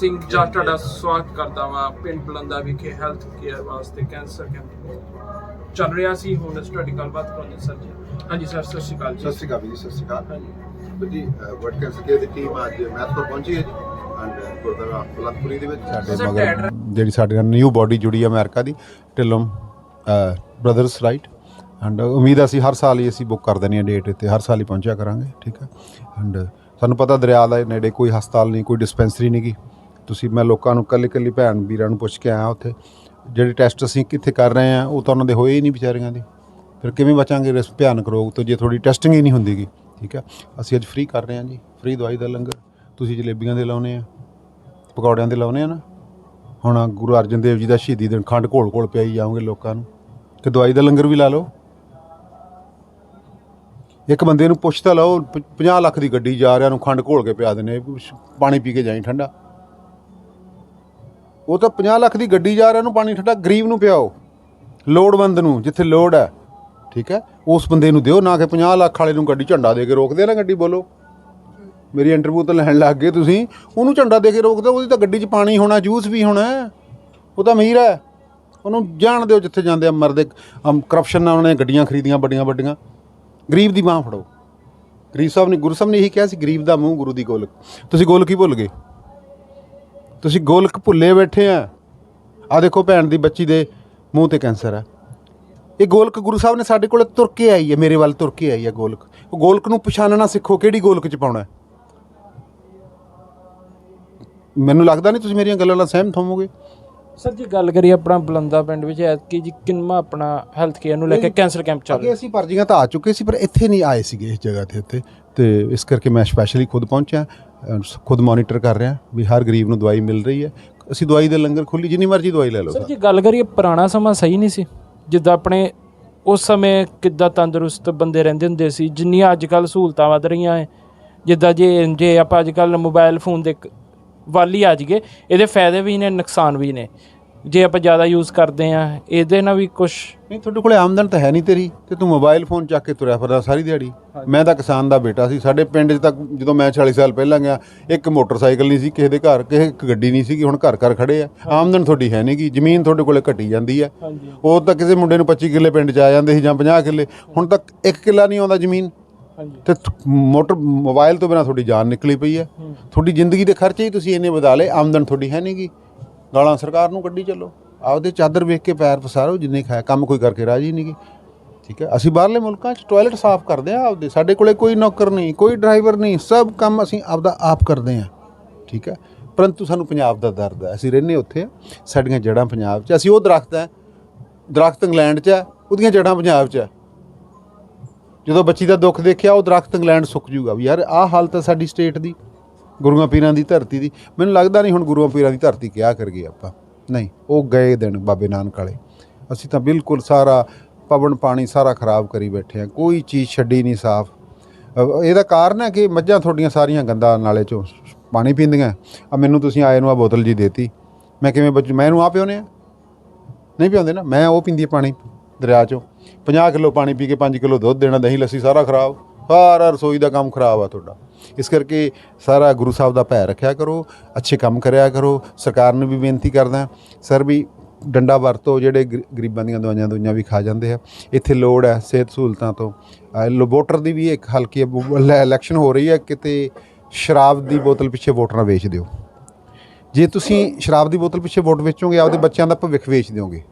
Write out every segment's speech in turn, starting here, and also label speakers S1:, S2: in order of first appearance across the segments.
S1: ਸਿੰਘ ਜੱਟ ਤੁਹਾਡਾ ਸਵਾਗਤ ਕਰਦਾ ਵਾਂ ਪਿੰਡ ਬਲੰਦਾ ਵਿਖੇ ਹੈਲਥ ਕੇਅਰ ਵਾਸਤੇ ਕੈਂਸਰ ਕੈਂਪ ਚੱਲ ਰਿਹਾ ਸੀ ਹੁਣ ਸਟੱਡੀ ਗੱਲਬਾਤ ਕਰਾਂਗੇ ਸਰ ਜੀ। ਹਾਂਜੀ ਸਰ ਸਤਿ ਸ਼੍ਰੀ ਅਕਾਲ ਜੀ।
S2: ਸਤਿ ਸ਼੍ਰੀ ਅਕਾਲ ਜੀ ਸਤਿ ਸ਼੍ਰੀ ਅਕਾਲ।
S1: ਹਾਂਜੀ।
S2: ਜੀ ਵਰਡ ਕੈਂਸਰ ਕੇਅਰ ਦੀ ਟੀਮ ਅੱਜ ਮੈਥਪੁਰ ਪਹੁੰਚੀ ਹੈ ਜੀ ਐਂਡ ਗੁਰਦੁਆਰਾ ਬਲੰਦਪੁਰੀ ਦੇ ਵਿੱਚ।
S3: ਸਾਡੇ ਮਗਰ ਜਿਹੜੀ ਸਾਡੇ ਨਾਲ ਨਿਊ ਬਾਡੀ ਜੁੜੀ ਹੈ ਅਮਰੀਕਾ ਦੀ ਟਿਲਮ ਬ੍ਰਦਰਸ ਰਾਈਟ ਐਂਡ ਉਮੀਦ ਆ ਅਸੀਂ ਹਰ ਸਾਲ ਹੀ ਅਸੀਂ ਬੁੱਕ ਕਰ ਦੇਣੀ ਹੈ ਡੇਟ ਇੱਥੇ ਹਰ ਸਾਲ ਹੀ ਪਹੁੰਚਿਆ ਕਰਾਂਗੇ ਠੀਕ ਹੈ? ਐਂਡ ਸਾਨੂੰ ਪਤਾ ਦਰਿਆ ਦਾ ਨੇੜੇ ਕੋਈ ਹਸਪਤਾਲ ਨਹੀਂ ਕੋਈ ਡਿਸਪੈਂਸਰੀ ਨਹੀਂ ਗੀ। ਤੁਸੀਂ, ਮੈਂ ਲੋਕਾਂ ਨੂੰ ਕੱਲੀ ਕੱਲੀ ਭੈਣ ਵੀਰਾਂ ਨੂੰ ਪੁੱਛ ਕੇ ਆਇਆ ਉੱਥੇ। ਜਿਹੜੇ ਟੈਸਟ ਅਸੀਂ ਕਿੱਥੇ ਕਰ ਰਹੇ ਆ ਉਹ ਤਾਂ ਉਹਨਾਂ ਦੇ ਹੋਏ ਹੀ ਨਹੀਂ ਵਿਚਾਰੀਆਂ ਦੇ। ਫਿਰ ਕਿਵੇਂ ਬਚਾਂਗੇ ਇਸ ਭਿਆਨਕ ਰੋਗ ਤੋਂ ਜੇ ਥੋੜੀ ਟੈਸਟਿੰਗ ਹੀ ਨਹੀਂ ਹੁੰਦੀਗੀ? ਠੀਕ ਆ ਅਸੀਂ ਅੱਜ ਫ੍ਰੀ ਕਰ ਰਹੇ ਹਾਂ ਜੀ। ਫ੍ਰੀ ਦਵਾਈ ਦਾ ਲੰਗਰ। ਤੁਸੀਂ ਜਲੇਬੀਆਂ ਦੇ ਲਾਉਨੇ ਆ। ਪਕੌੜਿਆਂ ਦੇ ਲਾਉਨੇ ਆ ਨਾ? ਹੁਣ ਗੁਰੂ ਅਰਜਨ ਦੇਵ ਜੀ ਦਾ ਸ਼ਹੀਦੀ ਦਿਨ, ਖੰਡ ਘੋਲ ਘੋਲ ਪਿਆਈ ਜਾਓਗੇ ਲੋਕਾਂ ਨੂੰ। ਤੇ ਦਵਾਈ ਦਾ ਲੰਗਰ ਵੀ ਲਾ ਲਓ। ਇੱਕ ਬੰਦੇ ਨੂੰ ਪੁੱਛ ਤਾਂ ਲਓ 50 ਲੱਖ ਦੀ ਗੱਡੀ ਜਾ ਰਿਆ ਨੂੰ ਖੰਡ ਘੋਲ ਕੇ ਪਿਆ ਦਿੰਦੇ ਪਾਣੀ ਪੀ ਕੇ ਜਾਈ ਠੰਡਾ। ਉਹ ਤਾਂ 50 ਲੱਖ ਦੀ ਗੱਡੀ ਜਾ ਰਿਹਾ, ਉਹਨੂੰ ਪਾਣੀ ਠੰਡਾ ਗਰੀਬ ਨੂੰ ਪਿਆਓ। ਲੋੜਵੰਦ ਨੂੰ, ਜਿੱਥੇ ਲੋੜ ਹੈ। ਠੀਕ ਹੈ? ਉਸ ਬੰਦੇ ਨੂੰ ਦਿਓ, ਨਾ ਕਿ 50 ਲੱਖ ਵਾਲੇ ਨੂੰ ਗੱਡੀ ਝੰਡਾ ਦੇ ਕੇ ਰੋਕਦੇ ਨਾ ਗੱਡੀ, ਬੋਲੋ। ਮੇਰੀ ਇੰਟਰਵਿਊ ਤਾਂ ਲੈਣ ਲੱਗ ਗਏ ਤੁਸੀਂ, ਉਹਨੂੰ ਝੰਡਾ ਦੇ ਕੇ ਰੋਕਦੇ ਉਹਦੀ ਤਾਂ ਗੱਡੀ 'ਚ ਪਾਣੀ ਹੋਣਾ ਜੂਸ ਵੀ ਹੋਣਾ ਉਹ ਤਾਂ ਅਮੀਰ ਹੈ। ਉਹਨੂੰ ਜਾਣ ਦਿਓ ਜਿੱਥੇ ਜਾਂਦੇ ਆ ਮਰਦੇ ਕਰਪਸ਼ਨ ਨਾਲ ਉਹਨੇ ਗੱਡੀਆਂ ਖਰੀਦੀਆਂ, ਵੱਡੀਆਂ ਵੱਡੀਆਂ। ਗਰੀਬ ਦੀ ਬਾਹ ਫੜੋ। ਗਰੀਬ ਸਾਹਿਬ ਨੇ, ਗੁਰੂ ਸਾਹਿਬ ਨੇ ਇਹੀ ਕਿਹਾ ਸੀ, ਗਰੀਬ ਦਾ ਮੂੰਹ ਗੁਰੂ ਦੀ ਗੋਲਕ। ਤੁਸੀਂ ਗੋਲ ਕੀ ਭੁੱਲ ਗਏ। ਤੁਸੀਂ ਗੋਲਕ ਭੁੱਲੇ ਬੈਠੇ ਆ। ਆ ਦੇਖੋ ਭੈਣ ਦੀ ਬੱਚੀ ਦੇ ਮੂੰਹ ਤੇ ਕੈਂਸਰ ਹੈ ਇਹ ਗੋਲਕ ਗੁਰੂ ਸਾਹਿਬ ਨੇ ਸਾਡੇ ਕੋਲ ਤੁਰ ਕੇ ਆਈ ਹੈ, ਮੇਰੇ ਵੱਲ ਤੁਰ ਕੇ ਆਈ ਹੈ ਗੋਲਕ। ਉਹ ਗੋਲਕ ਨੂੰ ਪਛਾਣਨਾ ਸਿੱਖੋ, ਕਿਹੜੀ ਗੋਲਕ ਚ ਪਾਉਣਾ ਮੈਨੂੰ ਲੱਗਦਾ ਨਹੀਂ ਤੁਸੀਂ ਮੇਰੀਆਂ ਗੱਲਾਂ ਨਾਲ ਸਹਿਮਤ ਹੋਵੋਗੇ।
S1: ਸਰ ਜੀ ਗੱਲ ਕਰੀਏ ਆਪਣਾ ਬਲੰਦਾ ਪਿੰਡ ਵਿੱਚ ਐਤਕੀ ਜੀ ਕਿੰਨਾ ਆਪਣਾ ਹੈਲਥ ਕੇਅਰ ਨੂੰ ਲੈ ਕੇ ਕੈਂਸਰ ਕੈਂਪ ਚੱਲ
S3: ਅੱਗੇ
S1: ਰਿਹਾ?
S3: ਅਸੀਂ ਪਰਚੀਆਂ ਤਾਂ ਆ ਚੁੱਕੇ ਸੀ ਪਰ ਇੱਥੇ ਨਹੀਂ ਆਏ ਸੀਗੇ ਇਸ ਜਗ੍ਹਾ ਤੇ ਉੱਤੇ ਤੇ ਇਸ ਕਰਕੇ ਮੈਂ ਸਪੈਸ਼ਲੀ ਖੁਦ ਪਹੁੰਚਿਆ ਅਹ ਖੁਦ ਮੋਨੀਟਰ ਕਰ ਰਿਹਾ ਵੀ ਹਰ ਗਰੀਬ ਨੂੰ ਦਵਾਈ ਮਿਲ ਰਹੀ ਹੈ। ਅਸੀਂ ਦਵਾਈ ਦੇ ਲੰਗਰ ਖੋਲੀ ਜਿੰਨੀ ਮਰਜ਼ੀ ਦਵਾਈ ਲੈ ਲਓ
S1: ਸਰ ਜੀ ਗੱਲ ਕਰੀਏ ਪੁਰਾਣਾ ਸਮਾਂ ਸਹੀ ਨਹੀਂ ਸੀ। ਜਿੱਦਾਂ ਆਪਣੇ ਉਸ ਸਮੇਂ ਕਿੱਦਾਂ ਤੰਦਰੁਸਤ ਬੰਦੇ ਰਹਿੰਦੇ ਹੁੰਦੇ ਸੀ ਜਿੰਨੀਆਂ ਅੱਜ ਕੱਲ ਸਹੂਲਤਾਂ ਵੱਧ ਰਹੀਆਂ ਹੈ। ਜਿੱਦਾਂ ਜੇ ਜੇ ਆਪਾਂ ਅੱਜ ਕੱਲ ਮੋਬਾਈਲ ਫੋਨ ਦੇ ਕ- ਵੱਲ ਹੀ ਆ ਜਾਈਏ ਇਹਦੇ ਫਾਇਦੇ ਵੀ ਨੇ ਨੁਕਸਾਨ ਵੀ ਨੇ। ਜੇ ਆਪਾਂ ਜ਼ਿਆਦਾ ਯੂਜ਼ ਕਰਦੇ ਆ ਇਹਦੇ ਨਾਲ ਵੀ ਕੁਝ
S3: ਨਹੀਂ ਤੁਹਾਡੇ ਕੋਲੇ ਆਮਦਨ ਤਾਂ ਹੈ ਨਹੀਂ ਤੇਰੀ ਤੇ ਤੂੰ ਮੋਬਾਈਲ ਫੋਨ ਚੱਕ ਕੇ ਤੁਰਿਆ ਫਿਰਦਾ ਸਾਰੀ ਦਿਹਾੜੀ। ਮੈਂ ਤਾਂ ਕਿਸਾਨ ਦਾ ਬੇਟਾ ਸੀ ਸਾਡੇ ਪਿੰਡ 'ਚ ਤਾਂ ਜਦੋਂ ਮੈਂ 40 ਸਾਲ ਪਹਿਲਾਂ ਗਿਆ ਇੱਕ ਮੋਟਰਸਾਈਕਲ ਨਹੀਂ ਸੀ ਕਿਸੇ ਦੇ ਘਰ ਕਿਸੇ ਇੱਕ ਗੱਡੀ ਨਹੀਂ ਸੀਗੀ ਹੁਣ ਘਰ ਘਰ ਖੜੇ ਆ। ਆਮਦਨ ਤੁਹਾਡੀ ਹੈ ਨਹੀਂਗੀ ਜ਼ਮੀਨ ਤੁਹਾਡੇ ਕੋਲੇ ਘਟੀ ਜਾਂਦੀ ਹੈ ਉਹ ਤਾਂ ਕਿਸੇ ਮੁੰਡੇ ਨੂੰ 25 ਕਿੱਲੇ ਪਿੰਡ 'ਚ ਆ ਜਾਂਦੇ ਸੀ ਜਾਂ 50 ਕਿੱਲੇ ਹੁਣ ਤੱਕ 1 ਕਿੱਲਾ ਨਹੀਂ ਆਉਂਦਾ ਜ਼ਮੀਨ। ਤੇ ਮੋਟਰ ਮੋਬਾਈਲ ਤੋਂ ਬਿਨਾ ਤੁਹਾਡੀ ਜਾਨ ਨਿਕਲੀ ਪਈ ਹੈ। ਤੁਹਾਡੀ ਜ਼ਿੰਦਗੀ ਦੇ ਖਰਚੇ ਹੀ ਤੁਸੀਂ ਇੰਨੇ ਵਧਾ ਲਏ ਆਮਦਨ ਤੁਹਾਡੀ ਹੈ ਨਹੀਂਗੀ ਗਾਲਾਂ ਸਰਕਾਰ ਨੂੰ ਕੱਢੀ ਚੱਲੋ। ਆਪਦੇ ਚਾਦਰ ਵੇਖ ਕੇ ਪੈਰ ਪਸਾਰੋ ਜਿੰਨੇ ਖਾਇਆ ਕੰਮ ਕੋਈ ਕਰਕੇ ਰਾਜੀ ਨਹੀਂਗੀ ਠੀਕ ਹੈ? ਅਸੀਂ ਬਾਹਰਲੇ ਮੁਲਕਾਂ 'ਚ ਟਾਇਲਟ ਸਾਫ਼ ਕਰਦੇ ਆ ਆਪਦੇ। ਸਾਡੇ ਕੋਲੇ ਕੋਈ ਨੌਕਰ ਨਹੀਂ ਕੋਈ ਡਰਾਈਵਰ ਨਹੀਂ ਸਭ ਕੰਮ ਅਸੀਂ ਆਪਦਾ ਆਪ ਕਰਦੇ ਆ ਠੀਕ ਹੈ? ਪਰੰਤੂ ਸਾਨੂੰ ਪੰਜਾਬ ਦਾ ਦਰਦ ਹੈ। ਅਸੀਂ ਰਹਿੰਦੇ ਉੱਥੇ ਸਾਡੀਆਂ ਜੜ੍ਹਾਂ ਪੰਜਾਬ 'ਚ ਅਸੀਂ ਉਹ ਦਰਖਤ ਹੈ ਦਰਖਤ ਇੰਗਲੈਂਡ 'ਚ ਹੈ ਉਹਦੀਆਂ ਜੜ੍ਹਾਂ ਪੰਜਾਬ 'ਚ ਹੈ। ਜਦੋਂ ਬੱਚੀ ਦਾ ਦੁੱਖ ਦੇਖਿਆ, ਉਹ ਦਰਖਤ ਇੰਗਲੈਂਡ ਸੁੱਕ ਜੂਗਾ ਵੀ। ਯਾਰ, ਆਹ ਹਾਲਤ ਹੈ ਸਾਡੀ ਸਟੇਟ ਦੀ, ਗੁਰੂਆਂ ਪੀਰਾਂ ਦੀ ਧਰਤੀ ਦੀ। ਮੈਨੂੰ ਲੱਗਦਾ ਨਹੀਂ ਹੁਣ ਗੁਰੂਆਂ ਪੀਰਾਂ ਦੀ ਧਰਤੀ ਕਿਹਾ ਕਰਗੇ ਆਪਾਂ। ਨਹੀਂ, ਉਹ ਗਏ ਦਿਨ ਬਾਬੇ ਨਾਨਕ ਵਾਲੇ। ਅਸੀਂ ਤਾਂ ਬਿਲਕੁਲ ਸਾਰਾ ਪਵਨ ਪਾਣੀ ਸਾਰਾ ਖਰਾਬ ਕਰੀ ਬੈਠੇ ਆ ਕੋਈ ਚੀਜ਼ ਛੱਡੀ ਨਹੀਂ ਸਾਫ਼। ਇਹਦਾ ਕਾਰਨ ਹੈ ਕਿ ਮੱਝਾਂ ਤੁਹਾਡੀਆਂ ਸਾਰੀਆਂ ਗੰਦਾ ਨਾਲੇ ਚੋਂ ਪਾਣੀ ਪੀਂਦੀਆਂ। ਆ, ਮੈਨੂੰ ਤੁਸੀਂ ਆਏ ਨੂੰ ਆ ਬੋਤਲ ਜੀ ਦੇਤੀ। ਮੈਂ ਕਿਵੇਂ ਬੱਚ ਮੈਂ ਇਹਨੂੰ ਆ ਪਿਉਨੇ ਆ? ਨਹੀਂ ਪਿਆਉਂਦੇ ਨਾ? ਮੈਂ ਉਹ ਪੀਂਦੀ ਪਾਣੀ। ਦਰਿਆ ਚੋਂ। 50 ਕਿਲੋ ਪਾਣੀ ਪੀ ਕੇ 5 ਕਿਲੋ ਦੁੱਧ ਦੇਣਾ, ਦਹੀਂ, ਲੱਸੀ ਸਾਰਾ ਖਰਾਬ। ਸਾਰਾ ਰਸੋਈ ਦਾ ਕੰਮ ਖਰਾਬ ਆ ਤੁਹਾਡਾ। ਇਸ ਕਰਕੇ ਸਾਰਾ ਗੁਰੂ ਸਾਹਿਬ ਦਾ ਭੈ ਰੱਖਿਆ ਕਰੋ, ਅੱਛੇ ਕੰਮ ਕਰਿਆ ਕਰੋ। ਸਰਕਾਰ ਨੂੰ ਵੀ ਬੇਨਤੀ ਕਰਦਾ ਸਰ ਵੀ ਡੰਡਾ ਵਰਤੋ, ਜਿਹੜੇ ਗਰੀ- ਗਰੀਬਾਂ ਦੀਆਂ ਦਵਾਈਆਂ ਦੁਈਆਂ ਵੀ ਖਾ ਜਾਂਦੇ ਆ। ਇੱਥੇ ਲੋੜ ਹੈ ਸਿਹਤ ਸਹੂਲਤਾਂ ਤੋਂ। ਵੋਟਰ ਦੀ ਵੀ ਇੱਕ ਹਲਕੀ ਇਲੈਕਸ਼ਨ ਹੋ ਰਹੀ ਹੈ, ਕਿਤੇ ਸ਼ਰਾਬ ਦੀ ਬੋਤਲ ਪਿੱਛੇ ਵੋਟ ਨਾ ਵੇਚ ਦਿਓ। ਜੇ ਤੁਸੀਂ ਸ਼ਰਾਬ ਦੀ ਬੋਤਲ ਪਿੱਛੇ ਵੋਟ ਵੇਚੋਗੇ, ਆਪਦੇ ਬੱਚਿਆਂ ਦਾ ਭਵਿੱਖ ਵੇਚ ਦਿਓਗੇ।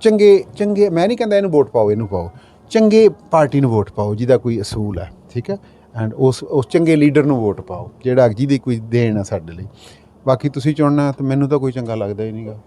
S3: ਚੰਗੇ ਚੰਗੇ, ਮੈਂ ਨਹੀਂ ਕਹਿੰਦਾ ਇਹਨੂੰ ਵੋਟ ਪਾਓ, ਇਹਨੂੰ ਪਾਓ। ਚੰਗੇ ਪਾਰਟੀ ਨੂੰ ਵੋਟ ਪਾਓ, ਜਿਹਦਾ ਕੋਈ ਅਸੂਲ ਹੈ, ਠੀਕ ਹੈ? ਐਂਡ ਉਸ ਉਸ ਚੰਗੇ ਲੀਡਰ ਨੂੰ ਵੋਟ ਪਾਓ, ਜਿਹੜਾ ਜਿਹਦੀ ਕੋਈ ਦੇਣ ਆ ਸਾਡੇ ਲਈ। ਬਾਕੀ ਤੁਸੀਂ ਚੁਣਨਾ ਤਾਂ ਮੈਨੂੰ ਤਾਂ ਕੋਈ ਚੰਗਾ ਲੱਗਦਾ ਹੀ ਨਹੀਂਗਾ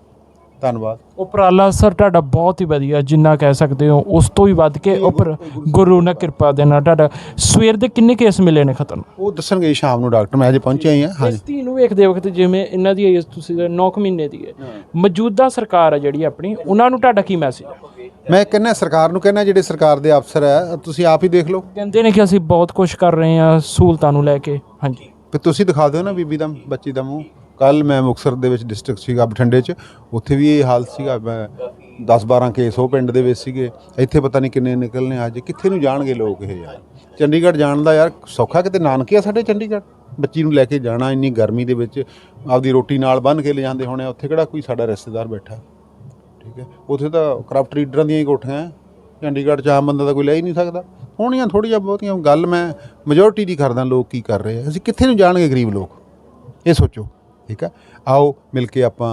S3: ਧੰਨਵਾਦ।
S1: ਉਪਰਾਲਾ ਸਰ ਤੁਹਾਡਾ ਬਹੁਤ ਹੀ ਵਧੀਆ ਜਿੰਨਾ ਕਹਿ ਸਕਦੇ ਹੋ ਉਸ ਤੋਂ ਵੀ ਵੱਧ ਕੇ ਉਪਰ ਗੁਰੂ ਨੇ ਕਿਰਪਾ। ਦੇ ਨਾਲ ਤੁਹਾਡਾ ਸਵੇਰ ਦੇ ਕਿੰਨੇ ਕੇਸ ਮਿਲੇ ਨੇ ਖਤਮ?
S3: ਉਹ ਦੱਸਣਗੇ ਸ਼ਾਮ ਨੂੰ ਡਾਕਟਰ ਮੈਂ ਅਜੇ ਪਹੁੰਚਿਆ ਹੀ ਹਾਂ ਹਾਂਜੀ।
S1: ਇਸ ਧੀ ਨੂੰ ਵੇਖਦੇ ਵਕਤ ਜਿਵੇਂ ਇਹਨਾਂ ਦੀ ਏਜ ਤੁਸੀਂ 9 ਮਹੀਨੇ ਦੀ ਹੈ। ਮੌਜੂਦਾ ਸਰਕਾਰ ਹੈ ਜਿਹੜੀ ਆਪਣੀ ਉਹਨਾਂ ਨੂੰ ਤੁਹਾਡਾ ਕੀ ਮੈਸੇਜ ਹੈ?
S3: ਮੈਂ ਕਹਿੰਦਾ ਸਰਕਾਰ ਨੂੰ ਕਹਿੰਦਾ ਜਿਹੜੇ ਸਰਕਾਰ ਦੇ ਅਫਸਰ ਹੈ ਤੁਸੀਂ ਆਪ ਹੀ ਦੇਖ ਲਓ।
S1: ਕਹਿੰਦੇ ਨੇ ਕਿ ਅਸੀਂ ਬਹੁਤ ਕੁਝ ਕਰ ਰਹੇ ਹਾਂ ਸਹੂਲਤਾਂ ਨੂੰ ਲੈ ਕੇ ਹਾਂਜੀ।
S3: ਤੇ ਤੁਸੀਂ ਦਿਖਾ ਦਿਓ ਨਾ ਬੀਬੀ ਦਾ ਬੱਚੀ ਦਾ ਮੂੰਹ। ਕੱਲ ਮੈਂ ਮੁਕਸਰ ਦੇ ਵਿੱਚ ਡਿਸਟ੍ਰਿਕਟ ਸੀਗਾ ਬਠਿੰਡੇ 'ਚ ਉੱਥੇ ਵੀ ਇਹ ਹਾਲ ਸੀਗਾ ਮੈਂ 10 12 ਕੇਸ ਉਹ ਪਿੰਡ ਦੇ ਵਿੱਚ ਸੀਗੇ ਇੱਥੇ ਪਤਾ ਨਹੀਂ ਕਿੰਨੇ ਨਿਕਲਨੇ ਅੱਜ ਕਿੱਥੇ ਨੂੰ ਜਾਣਗੇ ਲੋਕ ਇਹ ਯਾਰ? ਚੰਡੀਗੜ੍ਹ ਜਾਣ ਦਾ ਯਾਰ ਸੌਖਾ ਕਿਤੇ ਨਾਨਕੇ ਆ ਸਾਡੇ ਚੰਡੀਗੜ੍ਹ? ਬੱਚੀ ਨੂੰ ਲੈ ਕੇ ਜਾਣਾ ਇੰਨੀ ਗਰਮੀ ਦੇ ਵਿੱਚ ਆਪਦੀ ਰੋਟੀ ਨਾਲ ਬੰਨ੍ਹ ਕੇ ਲੈ ਜਾਂਦੇ ਹੋਣੇ ਆ, ਉੱਥੇ ਕਿਹੜਾ ਕੋਈ ਸਾਡਾ ਰਿਸ਼ਤੇਦਾਰ ਬੈਠਾ? ਠੀਕ ਹੈ ਉੱਥੇ ਤਾਂ ਕਰਪਟ ਲੀਡਰਾਂ ਦੀਆਂ ਹੀ ਕੋਠੀਆਂ ਹੈ ਚੰਡੀਗੜ੍ਹ 'ਚ ਆਮ ਬੰਦਾ ਤਾਂ ਕੋਈ ਲੈ ਹੀ ਨਹੀਂ ਸਕਦਾ। ਹੋਣੀਆਂ ਥੋੜ੍ਹੀਆਂ ਬਹੁਤੀਆਂ ਗੱਲ ਮੈਂ ਮੈਜੋਰਟੀ ਦੀ ਕਰਦਾ ਲੋਕ ਕੀ ਕਰ ਰਹੇ ਆ ਅਸੀਂ ਕਿੱਥੇ ਨੂੰ ਜਾਣਗੇ ਗਰੀਬ ਲੋਕ? ਇਹ ਸੋਚੋ। ਠੀਕ ਹੈ ਆਓ ਮਿਲ ਕੇ ਆਪਾਂ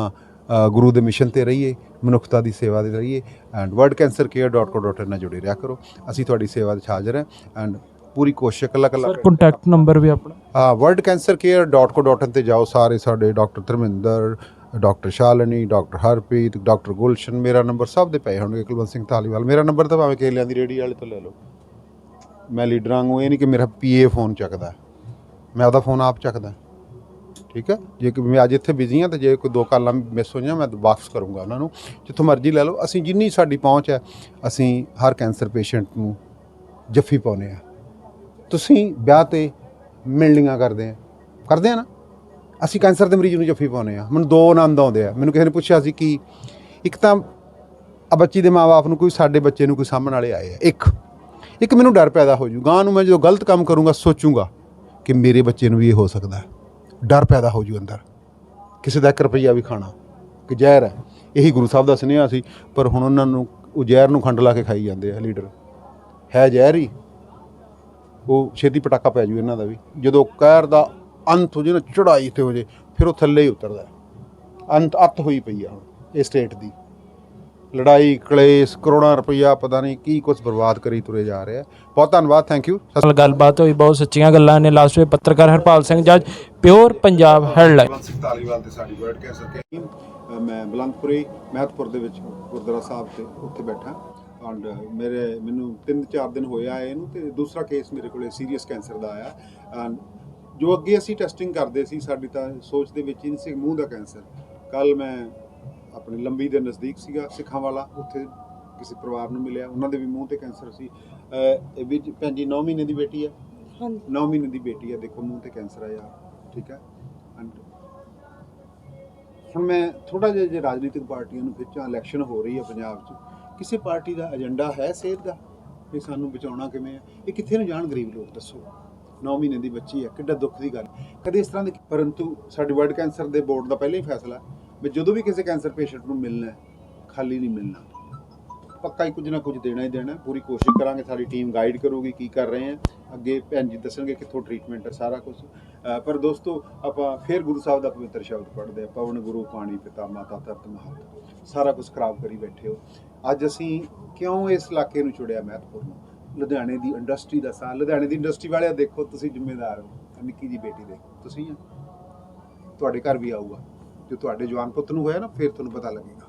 S3: ਗੁਰੂ ਦੇ ਮਿਸ਼ਨ ਤੇ ਰਹੀਏ ਮਨੁੱਖਤਾ ਦੀ ਸੇਵਾ ਦੇ ਰਹੀਏ ਐਂਡ wordcancercare.co.in ਨਾਲ ਜੁੜੇ ਰਿਹਾ ਕਰੋ। ਅਸੀਂ ਤੁਹਾਡੀ ਸੇਵਾ ਵਿੱਚ ਹਾਜ਼ਰ ਹਾਂ ਐਂਡ ਪੂਰੀ ਕੋਸ਼ਿਸ਼ ਕੱਲਾ ਕੱਲਾ
S1: ਸਰ ਕੰਟੈਕਟ ਨੰਬਰ ਵੀ ਆਪਣਾ?
S3: ਹਾਂ wordcancercare.co.in ਤੇ ਜਾਓ ਸਾਰੇ ਸਾਡੇ doctor Dharminder doctor Shalini doctor Harpreet doctor Gulshan ਮੇਰਾ ਨੰਬਰ ਸਭ ਦੇ ਪਏ ਹੋਣਗੇ ਕੁਲਵੰਤ ਸਿੰਘ ਧਾਲੀਵਾਲ। ਮੇਰਾ ਨੰਬਰ ਤਾਂ ਭਾਵੇਂ ਕੇਲਿਆਂ ਦੀ ਰੇੜੀ ਵਾਲੇ ਤੋਂ ਲੈ ਲਓ। ਮੈਂ ਲੀਡਰਾਂ ਨੂੰ ਇਹ ਨਹੀਂ ਕਿ ਮੇਰਾ ਪੀਏ ਫੋਨ ਚੱਕਦਾ। ਮੈਂ ਉਹਦਾ ਫੋਨ ਆਪ ਚੱਕਦਾ। ਠੀਕ ਹੈ? ਜੇ ਕਿ ਮੈਂ ਅੱਜ ਇੱਥੇ ਬਿਜ਼ੀ ਹਾਂ ਤੇ ਜੇ ਕੋਈ ਦੋ ਕਾਲਾਂ ਮਿਸ ਹੋਈਆਂ, ਮੈਂ ਵਾਪਸ ਕਰੂੰਗਾ ਉਹਨਾਂ ਨੂੰ। ਜਿੱਥੋਂ ਮਰਜ਼ੀ ਲੈ ਲਓ। ਅਸੀਂ ਜਿੰਨੀ ਸਾਡੀ ਪਹੁੰਚ ਹੈ, ਅਸੀਂ ਹਰ ਕੈਂਸਰ ਪੇਸ਼ੈਂਟ ਨੂੰ ਜੱਫੀ ਪਾਉਨੇ ਆ ਤੁਸੀਂ ਵਿਆਹ ਤੇ ਮਿਲਣੀਆਂ ਕਰਦੇ ਆ। ਕਰਦੇ ਆ ਨਾ? ਅਸੀਂ ਕੈਂਸਰ ਦੇ ਮਰੀਜ਼ ਨੂੰ ਜੱਫੀ ਪਾਉਨੇ ਆ ਮੈਨੂੰ ਦੋ ਆਨੰਦ ਆਉਂਦੇ ਆ। ਮੈਨੂੰ ਕਿਸੇ ਨੇ ਪੁੱਛਿਆ ਸੀ ਕਿ ਇੱਕ ਤਾਂ ਆ ਬੱਚੀ ਦੇ ਮਾਪੇ ਨੂੰ ਕੋਈ ਸਾਡੇ ਬੱਚੇ ਨੂੰ ਕੋਈ ਸਾਹਮਣ ਵਾਲੇ ਆਏ ਆ। ਇੱਕ। ਇੱਕ ਮੈਨੂੰ ਡਰ ਪੈਦਾ ਹੋ ਜੂ। ਗਾਂ ਨੂੰ ਮੈਂ ਜਦੋਂ ਗਲਤ ਕੰਮ ਕਰੂੰਗਾ, ਸੋਚੂੰਗਾ ਕਿ ਮੇਰੇ ਬੱਚੇ ਨੂੰ ਵੀ ਇਹ ਹੋ ਸਕਦਾ। ਹੈ ਡਰ ਪੈਦਾ ਹੋ ਜੂ ਅੰਦਰ। ਕਿਸੇ ਦਾ 1 ਰੁਪਈਆ ਵੀ ਖਾਣਾ ਕਿ ਜ਼ਹਿਰ ਹੈ। ਇਹੀ ਗੁਰੂ ਸਾਹਿਬ ਦਾ ਸੁਨੇਹਾ ਸੀ, ਪਰ ਹੁਣ ਉਹਨਾਂ ਨੂੰ ਉਹ ਜ਼ਹਿਰ ਨੂੰ ਖੰਡ ਲਾ ਕੇ ਖਾਈ ਜਾਂਦੇ ਆ ਲੀਡਰ। ਹੈ ਜ਼ਹਿਰ ਹੀ। ਉਹ ਛੇਤੀ ਪਟਾਕਾ ਪੈ ਜੂ ਇਹਨਾਂ ਦਾ ਵੀ। ਜਦੋਂ ਕਹਿਰ ਦਾ ਅੰਤ ਹੋ ਜੇ ਨਾ ਚੜਾਈ ਤੇ ਹੋ ਜੇ, ਫਿਰ ਉਹ ਥੱਲੇ ਹੀ ਉਤਰਦਾ ਅੰਤ ਅੱਤ ਹੋਈ ਪਈ ਆ ਹੁਣ, ਇਹ ਸਟੇਟ ਦੀ। ਲੜਾਈ ਕਲੇਸ਼ ਕਰੋੜਾਂ ਰੁਪਈਆ ਪਤਾ ਨਹੀਂ ਕੀ ਕੁਝ ਬਰਬਾਦ ਕਰੀ ਤੁਰੇ ਜਾ ਰਿਹਾ ਬਹੁਤ ਧੰਨਵਾਦ ਥੈਂਕ ਯੂ
S1: ਨਾਲ ਗੱਲਬਾਤ ਹੋਈ ਬਹੁਤ ਸੱਚੀਆਂ ਗੱਲਾਂ ਨੇ। ਲਾਸਟ ਵਿੱਚ ਪੱਤਰਕਾਰ ਹਰਪਾਲ ਸਿੰਘ ਜੱਜ ਪਿਓਰ ਪੰਜਾਬ ਹੈਡਲਾਈਨ
S3: ਸਿੰਘ ਧਾਲੀਵਾਲ ਤੇ ਸਾਡੀ ਵਰਡ ਕੈਂਸਰ ਟੀਮ ਮੈਂ ਬਲੰਗਪੁਰੀ ਮਹਿਤਪੁਰ ਦੇ ਵਿੱਚ ਗੁਰਦੁਆਰਾ ਸਾਹਿਬ ਤੇ ਉੱਥੇ ਬੈਠਾ। ਐਂਡ ਮੇਰੇ ਮੈਨੂੰ 3-4 ਦਿਨ ਹੋਇਆ ਆਏ ਇਹਨੂੰ ਤੇ ਦੂਸਰਾ ਕੇਸ ਮੇਰੇ ਕੋਲੇ ਸੀਰੀਅਸ ਕੈਂਸਰ ਦਾ ਆਇਆ। ਐਂਡ ਜੋ ਅੱਗੇ ਅਸੀਂ ਟੈਸਟਿੰਗ ਕਰਦੇ ਸੀ ਸਾਡੀ ਤਾਂ ਸੋਚ ਦੇ ਵਿੱਚ ਹੀ ਨਹੀਂ ਸੀ ਮੂੰਹ ਦਾ ਕੈਂਸਰ ਕੱਲ ਮੈਂ ਆਪਣੇ ਲੰਬੀ ਦੇ ਨਜ਼ਦੀਕ ਸੀਗਾ ਸਿੱਖਾਂ ਵਾਲਾ ਉੱਥੇ ਕਿਸੇ ਪਰਿਵਾਰ ਨੂੰ ਮਿਲਿਆ। ਉਹਨਾਂ ਦੇ ਵੀ ਮੂੰਹ ਤੇ ਕੈਂਸਰ ਸੀ। ਇਹ ਵੀ ਭੈਣ ਜੀ 9 ਮਹੀਨੇ ਦੀ ਬੇਟੀ ਹੈ?
S4: ਹਾਂਜੀ।
S3: 9 ਮਹੀਨੇ ਦੀ ਬੇਟੀ ਹੈ ਦੇਖੋ ਮੂੰਹ ਤੇ ਕੈਂਸਰ ਆ ਯਾਰ ਠੀਕ ਹੈ? ਹੁਣ ਮੈਂ ਥੋੜਾ ਜਿਹਾ ਜੇ ਰਾਜਨੀਤਿਕ ਪਾਰਟੀਆਂ ਨੂੰ ਖਿੱਚਾਂ ਇਲੈਕਸ਼ਨ ਹੋ ਰਹੀ ਹੈ ਪੰਜਾਬ 'ਚ। ਕਿਸੇ ਪਾਰਟੀ ਦਾ ਏਜੰਡਾ ਹੈ ਸਿਹਤ ਦਾ? ਵੀ ਸਾਨੂੰ ਬਚਾਉਣਾ ਕਿਵੇਂ ਹੈ? ਇਹ ਕਿੱਥੇ ਨੂੰ ਜਾਣ ਗਰੀਬ ਲੋਕ ਦੱਸੋ? 9 ਮਹੀਨੇ ਦੀ ਬੱਚੀ ਹੈ ਕਿੱਡਾ ਦੁੱਖ ਦੀ ਗੱਲ। ਕਦੇ ਇਸ ਤਰ੍ਹਾਂ ਦੇ ਪਰੰਤੂ ਸਾਡੇ ਵਰਲਡ ਕੈਂਸਰ ਦੇ ਬੋਰਡ ਦਾ ਪਹਿਲਾਂ ਹੀ ਫੈਸਲਾ ਵੀ ਜਦੋਂ ਵੀ ਕਿਸੇ ਕੈਂਸਰ ਪੇਸ਼ੈਂਟ ਨੂੰ ਮਿਲਣਾ ਹੈ, ਖਾਲੀ ਨਹੀਂ ਮਿਲਣਾ। ਪੱਕਾ ਹੀ ਕੁਝ ਨਾ ਕੁਝ ਦੇਣਾ ਹੀ ਦੇਣਾ ਹੈ। ਪੂਰੀ ਕੋਸ਼ਿਸ਼ ਕਰਾਂਗੇ, ਸਾਡੀ ਟੀਮ ਗਾਈਡ ਕਰੂਗੀ ਕੀ ਕਰ ਰਹੇ ਆ ਅੱਗੇ ਭੈਣ ਜੀ ਦੱਸਣਗੇ ਕਿੱਥੋਂ ਟ੍ਰੀਟਮੈਂਟ ਹੈ ਸਾਰਾ ਕੁਝ। ਪਰ ਦੋਸਤੋ, ਆਪਾਂ ਫੇਰ ਗੁਰੂ ਸਾਹਿਬ ਦਾ ਪਵਿੱਤਰ ਸ਼ਬਦ ਪੜ੍ਹਦੇ ਆ ਪਵਨ ਗੁਰੂ, ਪਾਣੀ, ਪਿਤਾ, ਮਾਤਾ, ਧਰਤ ਮਹਤ ਸਾਰਾ ਕੁਝ ਖਰਾਬ ਕਰੀ ਬੈਠੇ ਹੋ। ਅੱਜ ਅਸੀਂ ਕਿਉਂ ਇਸ ਇਲਾਕੇ ਨੂੰ ਚੁੜਿਆ ਮਹਿਤਪੁਰ ਨੂੰ ਲੁਧਿਆਣੇ ਦੀ ਇੰਡਸਟਰੀ ਦਾ ਸਾਲ ਲੁਧਿਆਣੇ ਦੀ ਇੰਡਸਟਰੀ ਵਾਲਿਆ, ਦੇਖੋ, ਤੁਸੀਂ ਜ਼ਿੰਮੇਦਾਰ ਹੋ। ਨਿੱਕੀ ਜੀ ਬੇਟੀ ਦੇ ਤੁਸੀਂ ਆ? ਤੁਹਾਡੇ ਘਰ ਵੀ ਆਊਗਾ। ਜੋ ਤੁਹਾਡੇ ਜਵਾਨ ਪੁੱਤ ਨੂੰ ਹੋਇਆ ਨਾ, ਫਿਰ ਤੁਹਾਨੂੰ ਪਤਾ ਲੱਗੇਗਾ।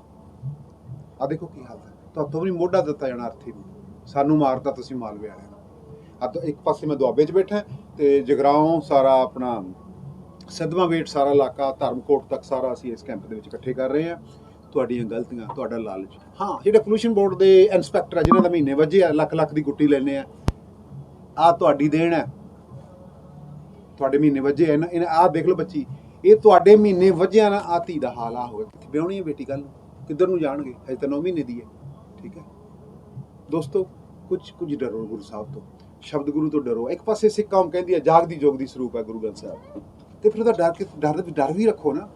S3: ਆ ਦੇਖੋ ਕੀ ਹਾਲਤ ਹੈ। ਤੁਹਾਤੋਂ ਵੀ ਮੋਢਾ ਦਿੱਤਾ ਜਾਣਾ ਅਰਥੀ ਨੂੰ। ਸਾਨੂੰ ਮਾਰਤਾ ਤੁਸੀਂ ਮਾਲਵੇ ਵਾਲਿਆਂ ਨੂੰ। ਆ ਤਾਂ ਇੱਕ ਪਾਸੇ ਮੈਂ ਦੁਆਬੇ 'ਚ ਬੈਠਾ ਤੇ ਜਗਰਾਉਂ ਸਾਰਾ ਆਪਣਾ ਸਿੱਧਵਾਂ ਵੇਟ ਸਾਰਾ ਇਲਾਕਾ, ਧਰਮਕੋਟ ਤੱਕ ਸਾਰਾ ਅਸੀਂ ਇਸ ਕੈਂਪ ਦੇ ਵਿੱਚ ਇਕੱਠੇ ਕਰ ਰਹੇ ਹਾਂ। ਤੁਹਾਡੀਆਂ ਗਲਤੀਆਂ, ਤੁਹਾਡਾ ਲਾਲਚ। ਹਾਂ, ਜਿਹੜੇ ਪੋਲੂਸ਼ਨ ਬੋਰਡ ਦੇ ਇਨਸਪੈਕਟਰ ਆ, ਜਿਨ੍ਹਾਂ ਦਾ ਮਹੀਨੇ ਵੱਜੇ ਆ, ਲੱਖ ਲੱਖ ਦੀ ਗੁੱਟੀ ਲੈਣੇ ਆ ਆ ਤੁਹਾਡੀ ਦੇਣ ਹੈ। ਤੁਹਾਡੇ ਮਹੀਨੇ ਵੱਜੇ ਆ ਨਾ ਇਹਨਾਂ ਆਹ ਦੇਖ ਲਓ ਬੱਚੀ। ਇਹ ਤੁਹਾਡੇ ਮਹੀਨੇ ਵੱਜਿਆ ਨਾ ਆ ਧੀ ਦਾ ਹਾਲ ਆ ਹੋਇਆ ਕਿੱਥੇ ਵਿਆਹਣੀ ਹੈ ਬੇਟੀ ਕੱਲ ਕਿੱਧਰ ਨੂੰ ਜਾਣਗੇ? ਹਜੇ ਤਾਂ 9 ਮਹੀਨੇ ਦੀ ਹੈ। ਠੀਕ ਹੈ? ਦੋਸਤੋ, ਕੁਝ ਕੁਝ ਡਰੋ ਗੁਰੂ ਸਾਹਿਬ ਤੋਂ। ਸ਼ਬਦ ਗੁਰੂ ਤੋਂ ਡਰੋ। ਇੱਕ ਪਾਸੇ ਸਿੱਖ ਕੌਮ ਕਹਿੰਦੀ ਹੈ, ਜਾਗਦੀ ਜੋਗਦੀ ਸਰੂਪ ਹੈ ਗੁਰੂ ਗ੍ਰੰਥ ਸਾਹਿਬ। ਤੇ ਫਿਰ ਉਹਦਾ ਡਰ ਕਿ ਡਰ ਡਰ ਵੀ ਰੱਖੋ ਨਾ।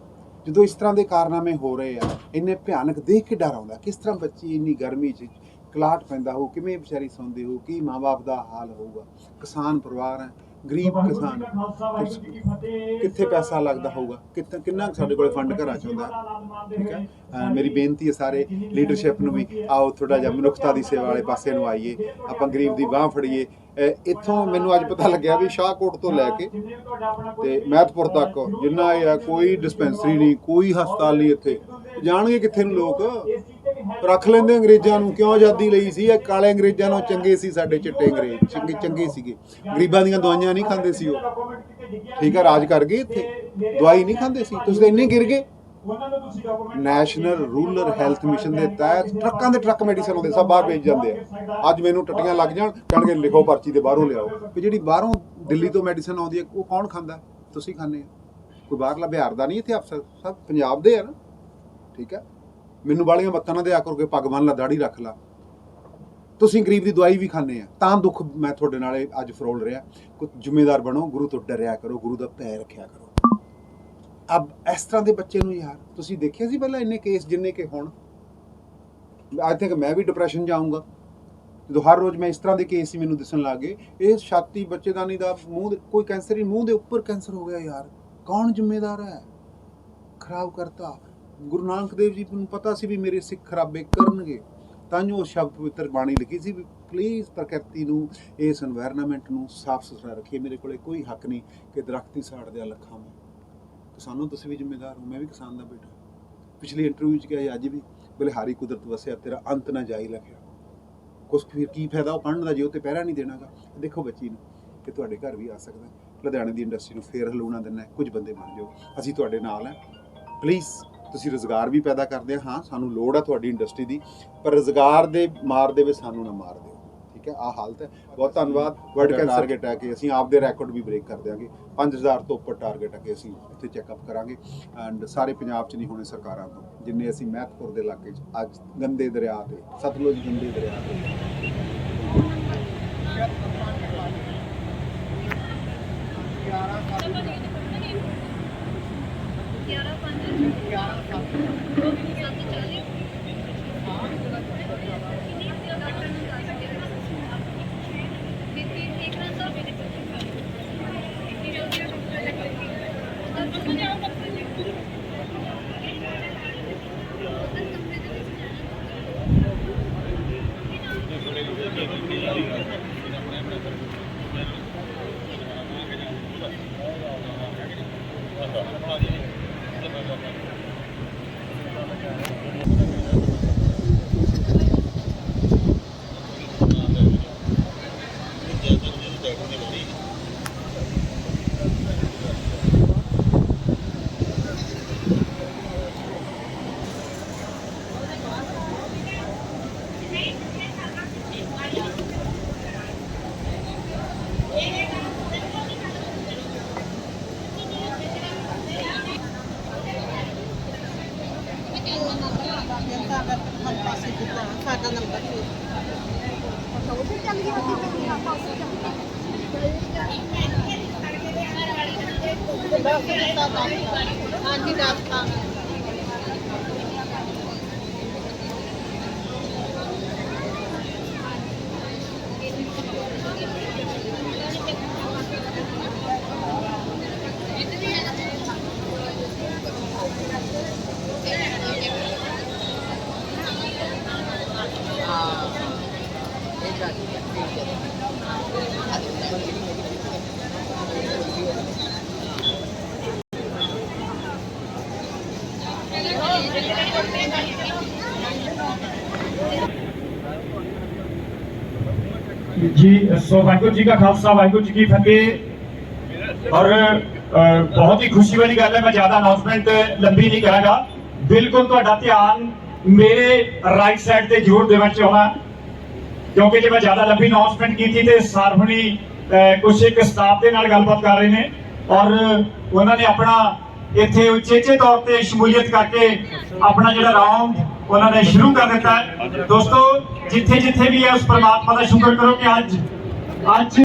S3: ਜਦੋਂ ਇਸ ਤਰ੍ਹਾਂ ਦੇ ਕਾਰਨਾਮੇ ਹੋ ਰਹੇ ਆ, ਇੰਨੇ ਭਿਆਨਕ ਦੇਖ ਕੇ ਡਰ ਆਉਂਦਾ। ਕਿਸ ਤਰ੍ਹਾਂ ਬੱਚੀ ਇੰਨੀ ਗਰਮੀ 'ਚ ਕਲਾਟ ਪੈਂਦਾ ਹੋ, ਕਿਵੇਂ ਵਿਚਾਰੀ ਸੌਂਦੀ ਹੋ, ਕੀ ਮਾਂ-ਬਾਪ ਦਾ ਹਾਲ ਹੋਊਗਾ? ਕਿਸਾਨ ਪਰਿਵਾਰ ਹੈ। ਗਰੀਬ ਕਿਸਾਨ ਕਿੱਥੇ ਪੈਸਾ ਲੱਗਦਾ ਹੋਊਗਾ? ਕਿੱਥੇ ਕਿੰਨਾ ਕੁ ਸਾਡੇ ਕੋਲ ਫੰਡ ਘਰਾਂ ਚ ਹੁੰਦਾ? ਹੈ? ਠੀਕ ਹੈ? ਅਹ ਮੇਰੀ ਬੇਨਤੀ ਹੈ ਸਾਰੇ ਲੀਡਰਸ਼ਿਪ ਨੂੰ ਵੀ, ਆਓ ਥੋੜਾ ਜਿਹਾ ਮਨੁੱਖਤਾ ਦੀ ਸੇਵਾ ਵਾਲੇ ਪਾਸੇ ਨੂੰ ਆਈਏ, ਆਪਾਂ ਗਰੀਬ ਦੀ ਬਾਹ ਫੜੀਏ। ਅਹ ਇੱਥੋਂ ਮੈਨੂੰ ਅੱਜ ਪਤਾ ਲੱਗਿਆ ਵੀ ਸ਼ਾਹਕੋਟ ਤੋਂ ਲੈ ਕੇ ਤੇ ਮਹਿਤਪੁਰ ਤੱਕ, ਜਿੰਨਾ ਇਹ ਆ ਕੋਈ ਡਿਸਪੈਂਸਰੀ ਨਹੀਂ, ਕੋਈ ਹਸਪਤਾਲ ਨਹੀਂ ਇੱਥੇ। ਜਾਣਗੇ ਕਿੱਥੇ ਨੂੰ ਲੋਕ? ਰੱਖ ਲੈਂਦੇ ਅੰਗਰੇਜ਼ਾਂ ਨੂੰ, ਕਿਉਂ ਆਜ਼ਾਦੀ ਲਈ ਸੀ? ਇਹ ਕਾਲੇ ਅੰਗਰੇਜ਼ਾਂ ਨਾਲੋਂ ਚੰਗੇ ਸੀ ਸਾਡੇ ਚਿੱਟੇ ਅੰਗਰੇਜ਼, ਚੰਗੇ ਚੰਗੇ ਸੀਗੇ। ਗਰੀਬਾਂ ਦੀਆਂ ਦਵਾਈਆਂ ਨਹੀਂ ਖਾਂਦੇ ਸੀ ਉਹ। ਠੀਕ ਹੈ, ਰਾਜ ਕਰ ਗਏ ਇੱਥੇ। ਦਵਾਈ ਨਹੀਂ ਖਾਂਦੇ ਸੀ। ਤੁਸੀਂ ਤਾਂ ਇੰਨੇ ਗਿਰ ਗਏ। ਨੈਸ਼ਨਲ ਰੂਰਲ ਹੈਲਥ ਮਿਸ਼ਨ ਦੇ ਤਹਿਤ ਟਰੱਕਾਂ ਦੇ ਟਰੱਕ ਮੈਡੀਸਨ ਆਉਂਦੇ, ਸਭ ਬਾਹਰ ਭੇਜ ਜਾਂਦੇ ਆ। ਅੱਜ ਮੈਨੂੰ ਟੱਟੀਆਂ ਲੱਗ ਜਾਣ, ਕਹਿਣਗੇ ਲਿਖੋ ਪਰਚੀ ਦੇ ਬਾਹਰੋਂ ਲਿਆਓ। ਵੀ ਜਿਹੜੀ ਬਾਹਰੋਂ ਦਿੱਲੀ ਤੋਂ ਮੈਡੀਸਨ ਆਉਂਦੀ ਹੈ, ਉਹ ਕੌਣ ਖਾਂਦਾ? ਤੁਸੀਂ ਖਾਂਦੇ ਆ। ਕੋਈ ਬਾਹਰਲਾ ਬਿਹਾਰ ਦਾ ਨਹੀਂ ਇੱਥੇ ਅਫਸਰ? ਸਭ ਪੰਜਾਬ ਦੇ ਆ ਨਾ। ਠੀਕ ਹੈ। ਮੈਨੂੰ ਵਾਲੀਆਂ ਬੱਤਾਂ ਨਾ ਦਿਆ ਕਰਕੇ ਪੱਗ ਬੰਨ ਲਾ ਦਾੜੀ ਰੱਖ ਲਾ। ਤੁਸੀਂ ਗਰੀਬ ਦੀ ਦਵਾਈ ਵੀ ਖਾਂਦੇ ਆ। ਤਾਂ ਦੁੱਖ ਮੈਂ ਤੁਹਾਡੇ ਨਾਲ ਅੱਜ ਫਰੋਲ ਰਿਹਾ। ਕੁਝ ਜ਼ਿੰਮੇਦਾਰ ਬਣੋ, ਗੁਰੂ ਤੋਂ ਡਰਿਆ ਕਰੋ, ਗੁਰੂ ਦਾ ਪੈਰ ਰੱਖਿਆ ਕਰੋ। ਅਬ ਇਸ ਤਰ੍ਹਾਂ ਦੇ ਬੱਚੇ ਨੂੰ ਯਾਰ, ਤੁਸੀਂ ਦੇਖਿਆ ਸੀ ਪਹਿਲਾਂ ਇੰਨੇ ਕੇਸ ਜਿੰਨੇ ਕਿ ਹੁਣ? ਆਈ ਥਿੰਕ ਮੈਂ ਵੀ ਡਿਪਰੈਸ਼ਨ ਜਾਊਂਗਾ ਜਦੋਂ ਹਰ ਰੋਜ਼ ਮੈਂ ਇਸ ਤਰ੍ਹਾਂ ਦੇ ਕੇਸ ਹੀ ਮੈਨੂੰ ਦਿਸਣ ਲੱਗੇ ਇਹ ਛਾਤੀ ਬੱਚੇਦਾਨੀ ਦਾ ਮੂੰਹ ਦੇ- ਕੋਈ ਕੈਂਸਰ ਹੀ ਮੂੰਹ ਦੇ ਉੱਪਰ ਕੈਂਸਰ ਹੋ ਗਿਆ ਯਾਰ। ਕੌਣ ਜ਼ਿੰਮੇਦਾਰ ਹੈ? ਖਰਾਬ ਕਰਤਾ। ਗੁਰੂ ਨਾਨਕ ਦੇਵ ਜੀ ਨੂੰ ਪਤਾ ਸੀ ਵੀ ਮੇਰੇ ਸਿੱਖ ਖਰਾਬੇ ਕਰਨਗੇ, ਤਾਂ ਜੋ ਸ਼ਬਦ ਪਵਿੱਤਰ ਬਾਣੀ ਲਿਖੀ ਸੀ ਵੀ ਪਲੀਜ਼ ਪ੍ਰਕਿਰਤੀ ਨੂੰ, ਇਸ এনवायरमेंट ਨੂੰ ਸਾਫ਼ ਸੁਥਰਾ ਰੱਖੀਏ, ਮੇਰੇ ਕੋਲੇ ਕੋਈ ਹੱਕ ਨਹੀਂ ਕਿ ਦਰਖਤ ਹੀ ਸਾੜ ਦਿਆ ਲੱਖਾਂ ਮੈਂ ਕਿਸਾਨੋਂ ਤੁਸੀਂ ਵੀ ਜ਼ਿੰਮੇਦਾਰ ਹੋ, ਮੈਂ ਵੀ ਕਿਸਾਨ ਦਾ ਬੇਟਾ। ਪਿਛਲੇ ਇੰਟਰਵਿਊ 'ਚ ਕਿਹਾ ਅੱਜ ਵੀ, ਬਲਿਹਾਰੀ ਕੁਦਰਤ ਵਸਿਆ, ਤੇਰਾ ਅੰਤ ਨਾ ਜਾਈ ਲੱਗਿਆ। ਕੁਛ ਫਿਰ ਕੀ ਫਾਇਦਾ ਉਹ ਪੜਨ ਦਾ ਜੇ ਉਹ ਤੇ ਪਹਿਰਾ ਨਹੀਂ ਦੇਣਾ ਦੇਣਾਗਾ? ਦੇਖੋ ਬੱਚੀ ਨੂੰ, ਕਿ ਤੁਹਾਡੇ ਘਰ ਵੀ ਆ ਸਕਦਾ। ਲੁਧਿਆਣੇ ਦੀ ਇੰਡਸਟਰੀ ਨੂੰ ਫੇਰ ਹਲੂਣਾ ਦਿੰਨਾ ਕੁਝ ਬੰਦੇ ਮੰਨ ਜਾਓ। ਅਸੀਂ ਤੁਹਾਡੇ ਨਾਲ ਹਾਂ। ਪਲੀਜ਼ ਤੁਸੀਂ ਰੋਜ਼ਗਾਰ ਵੀ ਪੈਦਾ ਕਰਦੇ ਆ ਹਾਂ ਸਾਨੂੰ ਲੋੜ ਆ ਤੁਹਾਡੀ ਇੰਡਸਟਰੀ ਦੀ ਪਰ ਰੋਜ਼ਗਾਰ ਦੇ ਮਾਰ ਦੇ ਵਿੱਚ ਸਾਨੂੰ ਨਾ ਮਾਰ ਦਿਓ ਠੀਕ ਹੈ? ਆਹ ਹਾਲਤ ਹੈ। ਬਹੁਤ ਧੰਨਵਾਦ। ਵਰਲਡ ਕੈਂਸਰ ਟਾਰਗੇਟ ਹੈ ਕਿ ਅਸੀਂ ਆਪਦੇ ਰੈਕੋਰਡ ਵੀ ਬ੍ਰੇਕ ਕਰ ਦਿਆਂਗੇ। 5000 ਤੋਂ ਉੱਪਰ ਟਾਰਗੇਟ ਹੈ ਕਿ ਅਸੀਂ ਉੱਥੇ ਚੈੱਕਅਪ ਕਰਾਂਗੇ। ਐਂਡ ਸਾਰੇ ਪੰਜਾਬ 'ਚ ਨਹੀਂ ਹੋਣੇ ਸਰਕਾਰਾਂ ਤੋਂ ਜਿੰਨੇ ਅਸੀਂ ਮਹਿਤਪੁਰ ਦੇ ਇਲਾਕੇ 'ਚ ਅੱਜ ਗੰਦੇ ਦਰਿਆ ਤੇ ਸਤਲੁਜ ਗੰਦੇ ਦਰਿਆ ਤੇ।
S4: ਸਾਡਾ ਨੰਬਰ ਸੀ ਹਾਂਜੀ ਦੱਸਤਾ
S5: ਜੀ, ਸੋ ਵਾਹਿਗੁਰੂ ਜੀ ਕਾ ਖਾਲਸਾ, ਵਾਹਿਗੁਰੂ ਜੀ ਕੀ ਫਤਿਹ। ਔਰ ਬਹੁਤ ਹੀ ਖੁਸ਼ੀ ਵਾਲੀ ਗੱਲ ਹੈ, ਮੈਂ ਜ਼ਿਆਦਾ ਅਨਾਉਂਸਮੈਂਟ ਲੰਬੀ ਨਹੀਂ ਕਰਾਂਗਾ। ਬਿਲਕੁਲ ਤੁਹਾਡਾ ਧਿਆਨ ਮੇਰੇ ਰਾਈਟ ਸਾਈਡ ਤੇ ਜ਼ੋਰ ਦੇਣਾ ਚਾਹੁੰਦਾ। ਕਿਉਂਕਿ ਜੇ ਮੈਂ ਜ਼ਿਆਦਾ ਲੰਬੀ ਅਨਾਉਂਸਮੈਂਟ ਕੀਤੀ ਤੇ ਸਾਰਵਣੀ ਕੁਝ ਇੱਕ ਸਟਾਫ ਦੇ ਨਾਲ ਗੱਲਬਾਤ ਕਰ ਰਹੇ ਨੇ। ਔਰ ਉਹਨਾਂ ਨੇ ਆਪਣਾ ਇੱਥੇ ਉਚੇਚੇ ਤੌਰ ਤੇ ਸ਼ਮੂਲੀਅਤ ਕਰਕੇ ਆਪਣਾ ਜਿਹੜਾ ਰਾਉਂਡ ਉਹਨਾਂ ਨੇ ਸ਼ੁਰੂ ਕਰ ਦਿੱਤਾ ਦੋਸਤੋ ਜਿੱਥੇ ਜਿੱਥੇ ਵੀ ਹੈ, ਉਸ ਪਰਮਾਤਮਾ ਦਾ ਸ਼ੁਕਰ ਕਰੋ ਕਿ ਅੱਜ ਅੱਜ